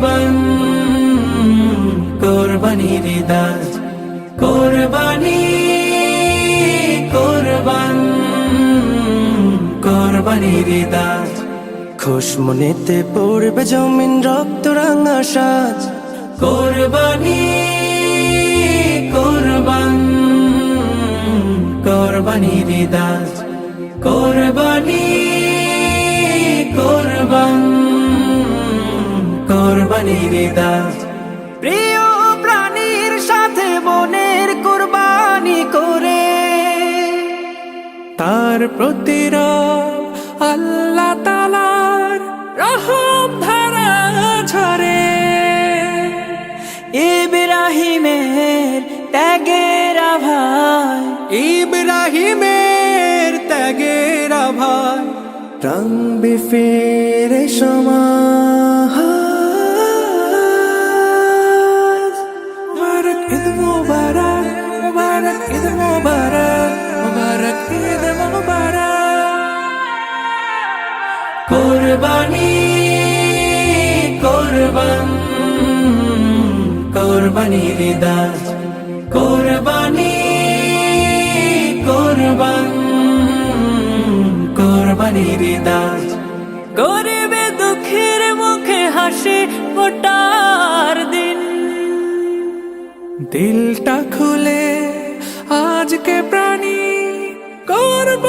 কোরবান, কোরবানির দাস, কোরবানি, কোরবান, কোরবানির দাস। খুশ মনেতে পড়বে জমিন, রক্ত রাঙা সাজ। কোরবানি, কোরবান, কোরবানির দাস। কোরবানি কোরবানির দাস প্রিয় প্রাণীর সাথে বনের কুরবানি করে। তার প্রতিরা আল্লাহ তালার রহম ধারা ঝরে। ইব্রাহিমের ত্যাগের আভায়। ইব্রাহিমের ত্যাগের আভার রং বিফিরে সমাজ মুবারক ঈদ মুবারক মুবারক ঈদ মুবারক মুবারক ঈদ মুবারক কোরবানি কোরবান কোরবানির দাস কোরবানি কোরবান কোরবানির দাস গরিবে দুঃখের মুখে হাসি দিন দিলটা খুলে আজকে প্রাণী করব